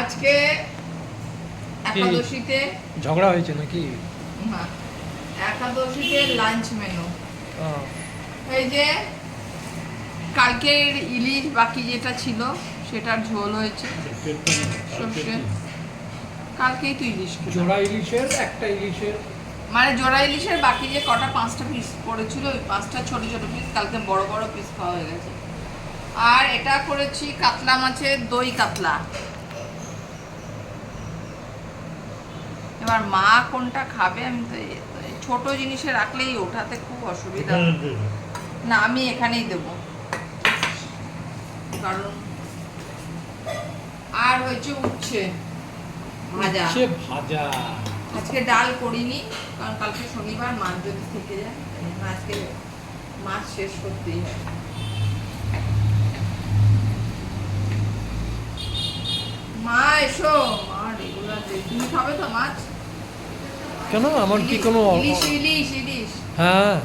আজকে একাদশীতে ঝগড়া হয়েছে নাকি? না, একাদশীতে লাঞ্চ মেনু এই যে কালকের ইলিশ বাকি যেটা ছিল সেটার ঝোল হয়েছে। কালকেই তো ইলিশ জোড়া ইলিশের একটা ইলিশের। মানে জোড়া ইলিশের বাকি যে কটা পাঁচটা পিস পড়েছিল ওই পাঁচটা ছোট ছোট পিস কালকে বড় বড় পিস খাওয়া হয়ে গেছে। আর এটা করেছি কাতলা মাছের দই কাতলা। এবার মা কোনটা খাবে আমি তো ছোট জিনিসে রাখলেই ওঠাতে খুব অসুবিধা। না আমি এখানেই দেবো। কারণ আর হয়েছে উচ্ছে ভাজা। ভাজা। আজকে ডাল করিনি কারণ কালকে শনিবার মাছ যদি থেকে যায় আজকে মাছ শেষ করতেই হয় মা এসো। মা রেগুলার তুমি খাবে তো মাছ? কেন? আমার কি কোনো ইলিশ ইলিশ ইলিশ। হ্যাঁ।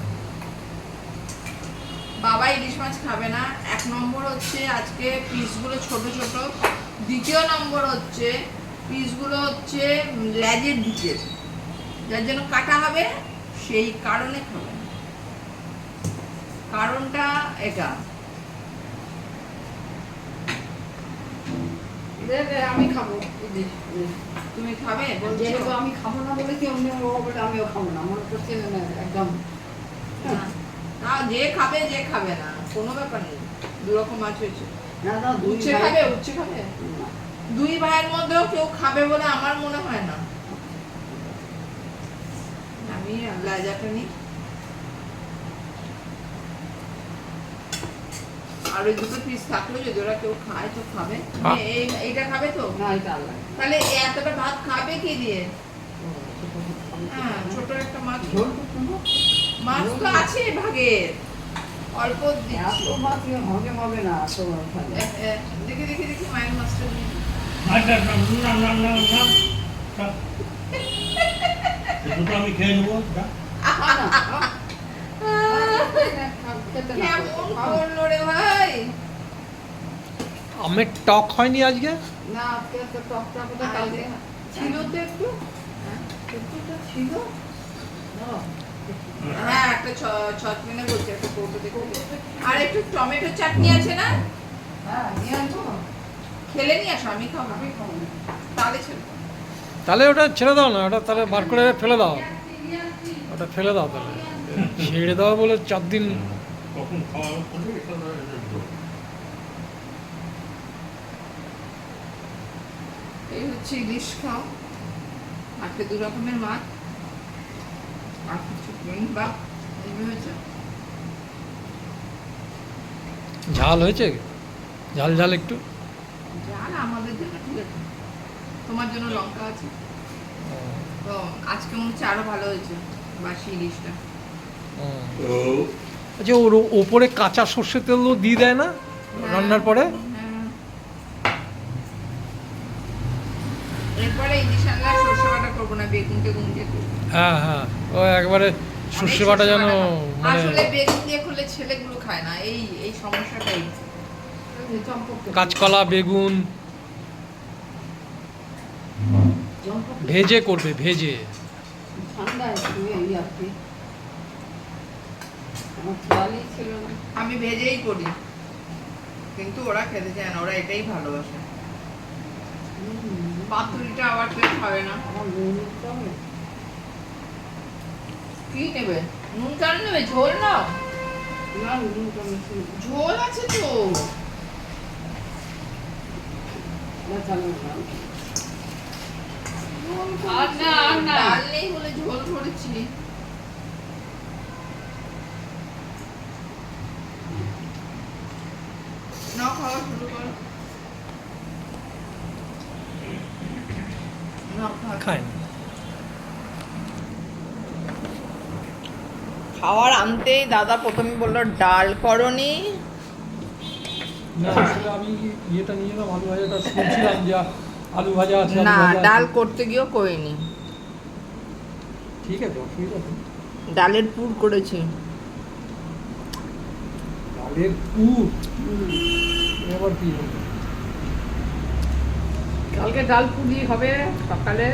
বাবা ইলিশ মাছ খাবে না। এক নম্বর হচ্ছে আজকে পিসগুলো ছোট ছোট। দ্বিতীয় নম্বর হচ্ছে পিসগুলো হচ্ছে লেজের দিকে যার জন্য কাটা হবে সেই কারণে খাবে কারণটা এটা। আমি খাব। ইলিশ। তুমি খাবে? যেহেতু আমি খাব না বলে কি অন্য বলে আমিও খাব না। মনে করছে না, একদম না। যে খাবে যে খাবে না কোনো ব্যাপার নেই। দু রকম মাছ হয়েছে। না না দুই উচ্ছে খাবে উচ্ছে খাবে? দুই ভাইয়ের মধ্যেও কেউ খাবে বলে আমার মনে হয় না। আমি লাজাটা নিই। আর ওই দুটো পিস থাকল যদি ওরা কেউ খায় তো খাবে। এই এইটা খাবে তো? না এটা আলাদা। তাহলে এতটা ভাত খাবে কি দিয়ে। হ্যাঁ ছোট একটা মাছ। ঝোল মাছ তো আছে ভাগের। অল্প এত দিচ্ছি মাছ ইয়ে হবে না দেখি দেখি দেখি মায়ের মাছটা আচ্ছা দুটো আমি খেয়ে নেব কেমন করল রে ভাই? আমের টক হয়নি আজকে? না আজকে তো টকটা কালকে। ছিল তো একটু। হ্যাঁ, একটুটা ছিল। হ্যাঁ একটা ছ- বলছে একটা কৌটো দেখে আর একটু টমেটো চাটনি আছে না? হ্যাঁ নিয়ে আসব। খেলে নিয়ে আসো আমি খাব। আমি খাব। তাহলে ছেড়ে দাও। তাহলে ওটা ছেড়ে দাও না ওটা তাহলে বার করে ফেলে দাও। ওটা ফেলে দাও তাহলে। ছেড়ে দাও বলে চার দিন কখন খাওয়া হবে এটা না, এটা দেবো। এই হচ্ছে ইলিশ খাও। আজকে দু রকমের মাছ। আর কিছু বা হয়েছে। ঝাল হয়েছে? ঝাল ঝাল একটু। জান আমাদের জন্য ঠিক আছে। তোমার জন্য লঙ্কা আছে। তো আজকে মনে হচ্ছে আরও ভালো হয়েছে বাসি ইলিশটা। আচ্ছা ওর ওপরে কাঁচা সর্ষে তেলও দিয়ে দেয় না। রান্নার পরে হ্যাঁ। এরপরে ইলিশ আনলে সর্ষে বাটা করব না বেগুন টেগুন দিয়ে হ্যাঁ হ্যাঁ ও একবারে সর্ষে বাটা যেন মানে আসলে বেগুন দিয়ে ছেলেগুলো খায় না এই এই সমস্যাটাই। এই কাঁচকলা বেগুন। ভেজে করবে ভেজে। আমি ভেজেই করি কিন্তু ওরা খেতে চায় না ওরা এটাই ভালোবাসে। পাতুরিটা আবার কেউ খাবে না কি নেবে নুন কেন নেবে ঝোল নাও না না। ঝোল আছে তো না, চালো না। ঝোল আর না, আর না। ডাল নেই বলে ঝোল করেছি নাও খাওয়া শুরু করো নাও খাওয়া খায় না। খাওয়ার আনতেই দাদা প্রথমে বলল ডাল করনি। না আমি ইয়েটা নিয়ে আলু ভাজাটা শুনছিলাম যে আলু ভাজা আছে না ডাল করতে গিয়েও করিনি। ঠিক আছে ডালের পুর করেছি। ডালের পুর? এবার কি হবে? কালকে ডাল পুলি হবে সকালে।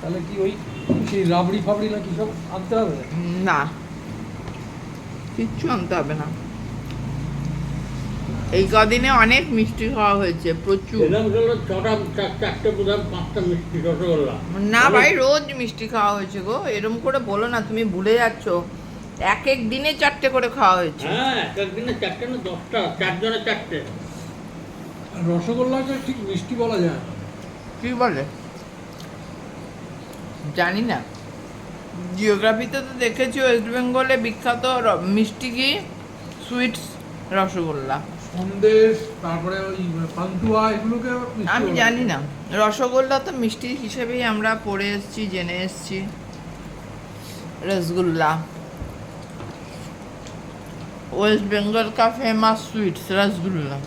তাহলে কি ওই সেই রাবড়ি ফাবড়ি না কি সব আনতে হবে? না। কিচ্ছু আনতে হবে না। এই কদিনে অনেক মিষ্টি খাওয়া হয়েছে প্রচুর। না ভাই রোজ মিষ্টি খাওয়া হয়েছে গো। এরম করে বলো না তুমি ভুলে যাচ্ছ। এক এক দিনে চারটে করে খাওয়া হয়েছে। হ্যাঁ এক একদিনে চারটে না দশটা চারজনে চারটে। আর রসগোল্লাটা ঠিক মিষ্টি বলা যায়। কি বলে? জানি না। জিওগ্রাফিতে তো দেখেছি ওয়েস্ট বেঙ্গলে বিখ্যাত মিষ্টি কি? সুইটস রসগোল্লা। সন্দেশ তারপরে ওই পান্তুয়া এগুলোকে আমি জানি না। রসগোল্লা তো মিষ্টি হিসেবেই আমরা পড়ে এসেছি জেনে এসেছি। রসগোল্লা। ওয়েস্ট বেঙ্গল কা ফেমাস সুইটস রসগোল্লা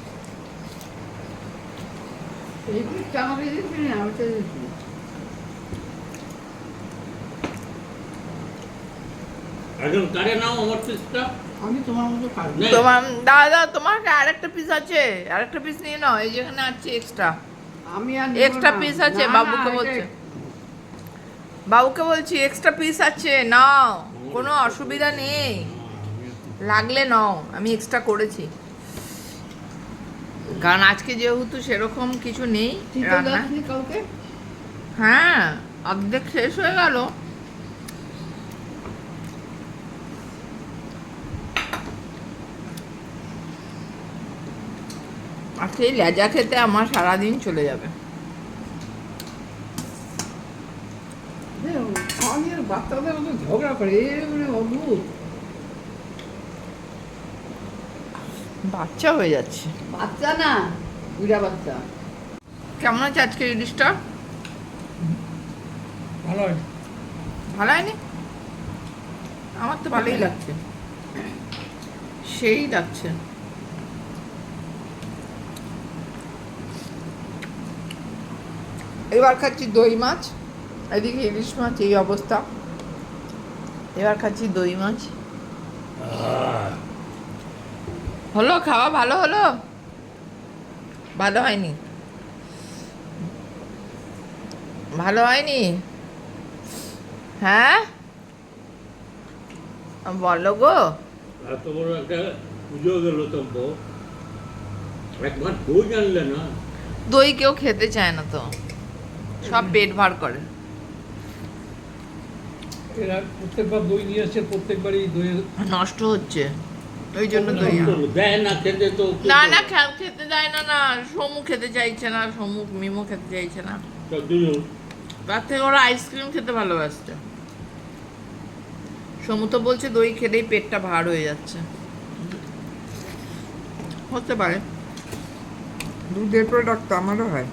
তোমার দাদা তোমার আরেকটা পিস আছে। আরেকটা পিস নিয়ে নাও এই যেখানে আছে এক্সট্রা আমি আর এক্সট্রা পিস আছে বাবুকে বলছে। বাবুকে বলছি এক্সট্রা পিস আছে নাও। কোনো অসুবিধা নেই। লাগলে নাও আমি এক্সট্রা করেছি। কারণ আজকে যেহেতু সেরকম কিছু নেই রান্না। হ্যাঁ অর্ধেক শেষ হয়ে গেল। এই লেজা খেতে আমার সারাদিন চলে যাবে। বাচ্চাদের ঝগড়া করে অদ্ভুত বাচ্চা হয়ে যাচ্ছে। বাচ্চা না বুড়া বাচ্চা। কেমন আছে আজকে ইলিশটা ভালো হয় ভালো হয়নি? আমার তো ভালোই লাগছে। সেই লাগছে এবার খাচ্ছি দই মাছ। এদিকে ইলিশ মাছ এই অবস্থা। এবার খাচ্ছি দই মাছ। হলো খাওয়া ভালো হলো? ভালো হয়নি। ভালো হয়নি? হ্যাঁ? বলো গো। এত বড় একটা পুজো গেল তো একবার বই জানলে না? দই কেউ খেতে চায় না তো। সব পেট ভার করে। এরা প্রত্যেকবার দই নিয়ে আসছে প্রত্যেকবারই দইয়ের নষ্ট হচ্ছে। ওই জন্য দই দেয় না খেতে তো না না খেতে দেয় না না সমু খেতে চাইছে না সমু মিমো খেতে চাইছে না। তার থেকে ওরা আইসক্রিম খেতে ভালোবাসছে। সমু তো বলছে দই খেলেই পেটটা ভার হয়ে যাচ্ছে। হতে পারে। দুধের প্রোডাক্ট তো আমারও হয়।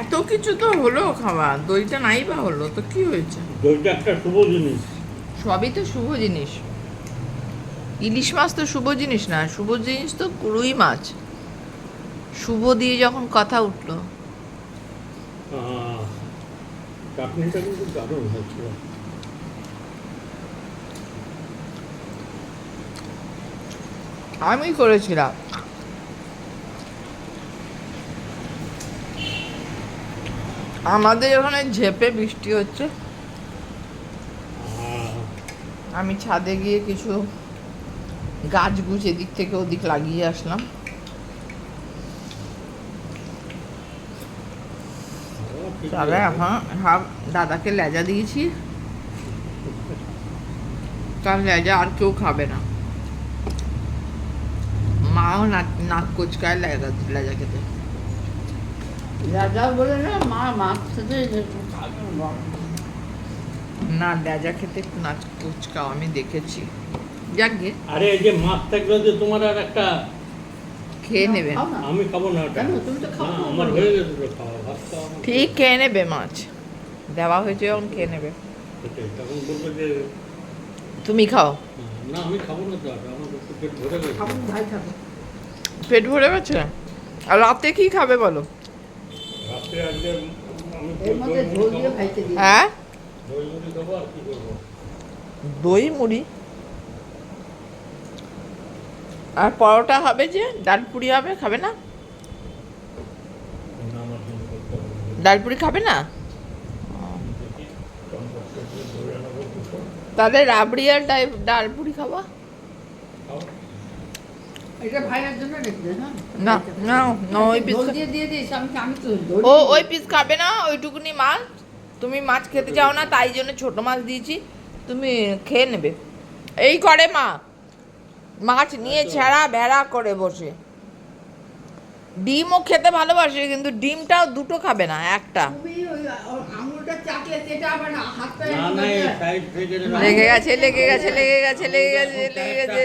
এত কিছু তো হলো খাওয়া দইটা নাই বা হলো তো কি হয়েছে? দইটা একটা শুভ জিনিস। সবই তো শুভ জিনিস। ইলিশ মাছ তো শুভ জিনিস না শুভ জিনিস তো রুই মাছ। শুভ দিয়ে যখন কথা উঠল। আমি করেছিলাম। আমাদের ওখানে ঝেপে বৃষ্টি হচ্ছে। আমি ছাদে গিয়ে কিছু গাছ গুছ এদিক থেকে ওদিক লাগিয়ে আসলাম। ঠিক তাহলে আছে। এখন হাফ দাদাকে লেজা দিয়েছি। তার লেজা আর কেউ খাবে না। মাও নাক নাক কোচকায় লেজা লেজা খেতে। রাজা বলে না মা মাছ খেতে খাবে না। লেজা খেতে নাচ কুচকাও আমি দেখেছি। যাক গে। আরে এই যে মাছ থাকলে যে তোমার আর একটা খেয়ে নেবে। না। আমি খাব না ওটা। কেন? তুমি তো না। আমার হয়ে গেছে তো খাওয়া ভাত খাওয়া ঠিক খেয়ে নেবে মাছ। দেওয়া হয়েছে যখন খেয়ে নেবে। তখন বলব যে তুমি খাও। না আমি খাব না তো আমার একটু পেট ভরে গেছে। খাব ভাই খাব। পেট ভরে গেছে? আর রাতে কি খাবে বলো? রাত্রে আজকে আমি হ্যাঁ? দই মুড়ি আর পরোটা হবে যে ডালপুরি হবে খাবে না। ডালপুরি খাবে না তাদের রাবড়ি আর ডাল- ডালপুরি খাবা খাও। এটা ভাইয়ের জন্য রেখে দে, হ্যাঁ না না না ওই পিস ও ওই পিস খাবে না ওইটুকুনি মাছ তুমি মাছ খেতে চাও না তাই জন্য ছোট মাছ দিয়েছি তুমি খেয়ে নেবে। এই করে মা। মাছ নিয়ে ছেঁড়া ভেড়া করে বসে। ডিমও খেতে ভালোবাসে কিন্তু ডিমটাও দুটো খাবে না একটা। লেগে গেছে লেগে গেছে লেগে গেছে লেগে গেছে লেগে গেছে